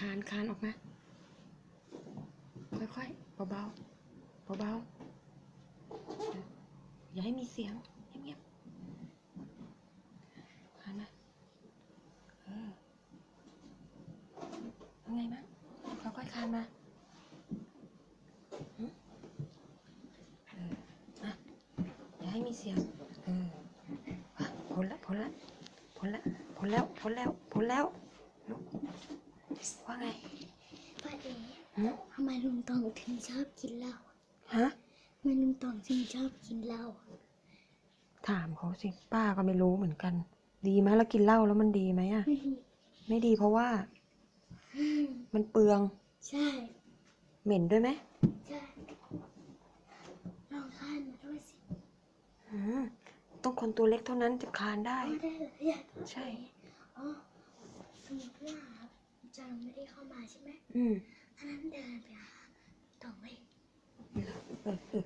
คานคานออกมา ค่อยๆ เบาๆ เบาๆ อย่าให้มีเสียงเงียบๆคานมาเออเอาไงบ้างค่อยๆ คานมาเออมาอย่าให้มีเสียง เอออะพ้นละพ้นละพ้นละพ้นแล้วพ้นแล้วพ้นแล้ว ว่าไงป้าเอ๋หึทำไมลุงตองถึงชอบกินเหล้าฮะทำไมลุงตองถึงชอบกินเหล้าถามเขาสิป้าก็ไม่รู้เหมือนกัน ดีไหมแล้วกินเหล้าแล้วมันดีไหมอะไม่ดีเพราะว่า มันเปลือง ใช่ เหม็นด้วยไหมใช่ลองคานมาด้วยสิอืมต้องคนตัวเล็กเท่านั้นจะคลานได้อ๋อได้เหรออยากใช่ อ๋อสมมติว่าจังไม่ได้ เข้ามาใช่ไหมอืมถ้านั้นเดินไปหาตองเลยเออเออ